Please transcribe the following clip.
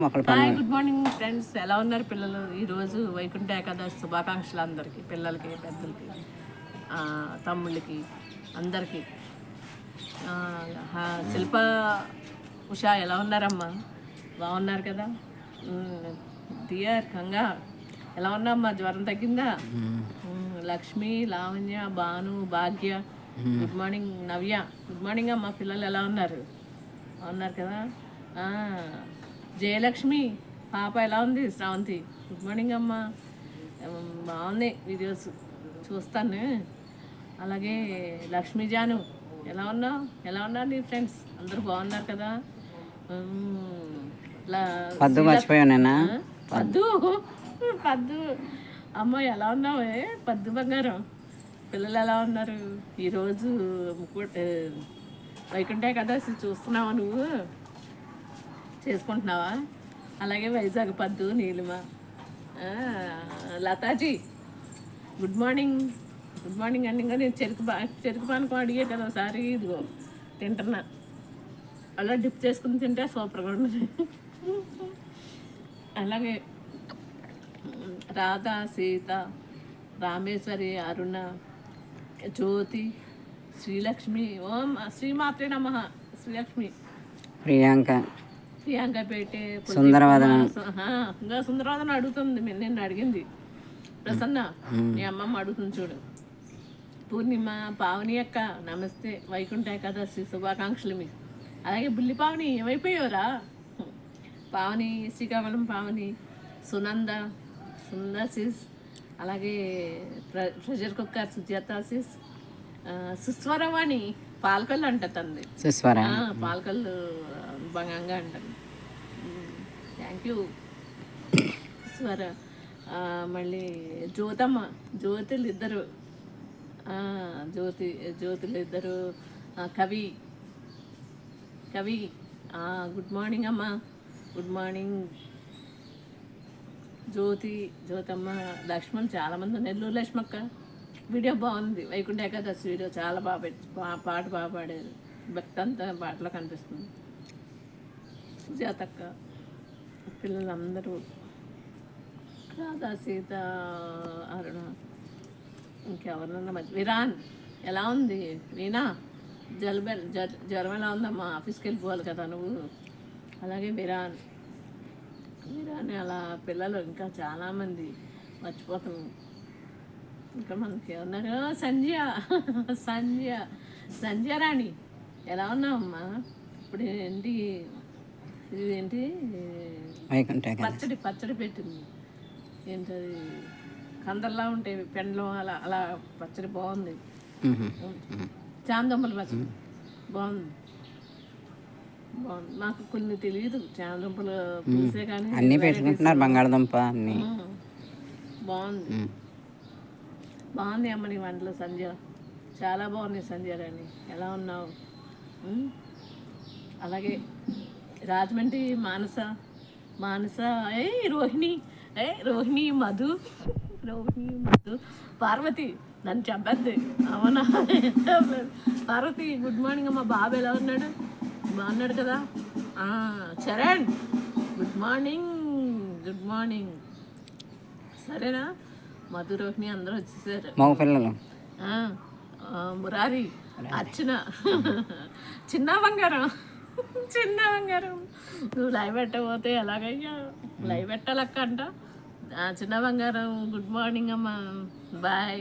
Hi good morning friends. ఎలా ఉన్నారు పిల్లలు? ఈరోజు వైకుంఠ ఏకాదశి శుభాకాంక్షలు అందరికీ పిల్లలకి పెద్దలకి ఆ, తమ్ముళ్ళకి అందరికీ. శిల్ప ఉషా ఎలా ఉన్నారమ్మా? బాగున్నారు కదా? డియర్ కంగా ఎలా ఉన్నామ్మా? జ్వరం తగ్గిందా. Lakshmi Lavanya Bhanu Bhagya good morning Navya. Good morning అమ్మా పిల్లలు ఎలా ఉన్నారు? బాగున్నారు కదా? ఆ, జయలక్ష్మి పాప ఎలా ఉంది? శ్రావంతి గుడ్ మార్నింగ్ అమ్మా. బాగున్నాయి వీడియోస్ చూస్తాను. అలాగే లక్ష్మీ జాను ఎలా ఉన్నావు? ఎలా ఉన్నారు నీ ఫ్రెండ్స్ అందరూ బాగున్నారు కదా? పద్దు? పద్దు? పద్దు. అమ్మ ఎలా ఉన్నావే? పద్దు బంగారం. పిల్లలు ఎలా ఉన్నారు? ఈరోజు వైకుంఠ ఏకాదశి చూస్తున్నావా నువ్వు? చేసుకుంటున్నావా? అలాగే Vizag Paddu Neelima. Lataji. Good morning good morning అండి ఇంకా నేను చెరుకు బా చెరుకు పానకం అడిగే కదా ఒకసారి ఇదిగో తింటున్నా. అలా డిప్ చేసుకుని తింటే సూపర్గా ఉంటుంది. అలాగే రాధ సీత రామేశ్వరి అరుణ జ్యోతి శ్రీలక్ష్మి ఓం శ్రీమాత్రే నమ శ్రీలక్ష్మి. ప్రియాంక. ప్రియాంక పేటే సుందరవదన. ఇంకా సుందరవదన అడుగుతుంది నిన్ను అడిగింది. ప్రసన్న మీ అమ్మమ్మ అడుగుతుంది చూడు. పూర్ణిమ పావని అక్క నమస్తే వైకుంఠ ఏకాదశి శుభాకాంక్షలు మీకు. అలాగే బుల్లి పావని ఏమైపోయావురా? పావని శ్రీకాకుళం పావని సునంద సుందసిస్ అలాగే ప్ర ప్రెషర్ కుక్కర్ సుజాతాసిస్ సుస్వరవాణి. పాలకల్లు అంట తంది సుస్వర. పాలకల్లు భంగంగా అంటాను థ్యాంక్ యూ స్వర మళ్ళీ జ్యోతమ్మ జ్యోతులు ఇద్దరు. ఆ, జ్యోతి జ్యోతులు ఇద్దరు. ఆ, కవి. కవి. గుడ్ మార్నింగ్ అమ్మ. గుడ్ మార్నింగ్ జ్యోతి జ్యోతమ్మ లక్ష్మణ్ చాలామంది నెల్లూరు లక్ష్మక్క. వీడియో బాగుంది. వైకుంఠ ఏకాదశి వీడియో చాలా బాగా పెట్టి పా- పాట బాగా పాడారు. భక్తి అంతా పాటలో కనిపిస్తుంది. సుజాతక్క పిల్లలందరూ. రాధా సీత అరుణ ఇంకెవరినన్నా మధ్య విరాన్ ఎలా ఉంది? వీణా జలుబె జ్వర జ్వరం ఎలా ఉందమ్మా ఆఫీస్కి వెళ్ళిపోవాలి కదా నువ్వు. అలాగే విరాన్. విరాన్ అలా పిల్లలు ఇంకా చాలామంది మర్చిపోతున్నాం ఇంకా మనకి ఉన్నారు. సంధ్య. సంధ్య. సంధ్య రాణి. ఎలా ఉన్నావమ్మా? ఇప్పుడు ఏంటి? ఇది ఏంటి వైకుంఠ కదా పచ్చడి పచ్చడి పెట్టింది. ఏంటది? కందల్లా ఉంటాయి పెండ్లం అలా అలా పచ్చడి బాగుంది. చామదుంపల పచ్చడి. బాగుంది. బాగుంది. మాకు కొన్ని తెలియదు చామదుంపలు పూసే కానీ అన్నీ పెట్టుకుంటున్నారు బంగాళదుంప అన్నీ. బాగుంది. బాగుంది అమ్మ నీ వంటలు సంధ్య. చాలా బాగున్నాయి సంధ్య రాణి. ఎలా ఉన్నావు? అలాగే రాజమండ్రి మానస మానస ఏ రోహిణి ఏ రోహిణి మధు రోహిణి మధు. పార్వతి నన్ను చెప్పద్ది అవునా? పార్వతి గుడ్ మార్నింగ్ అమ్మ. బాబు ఎలా ఉన్నాడు? బాగున్నాడు కదా? Charan good morning good morning సరేనా? మధు రోహిణి అందరూ వచ్చేసారు. మగ పిల్లలు. మురారి అర్చన. చిన్న బంగారం. చిన్న బంగారం. నువ్వు లైవ్ పెట్టకపోతే ఎలాగయ్యా? లైవ్ పెట్టాలక్క అంట. చిన్న బంగారం గుడ్ మార్నింగ్ అమ్మా. బాయ్.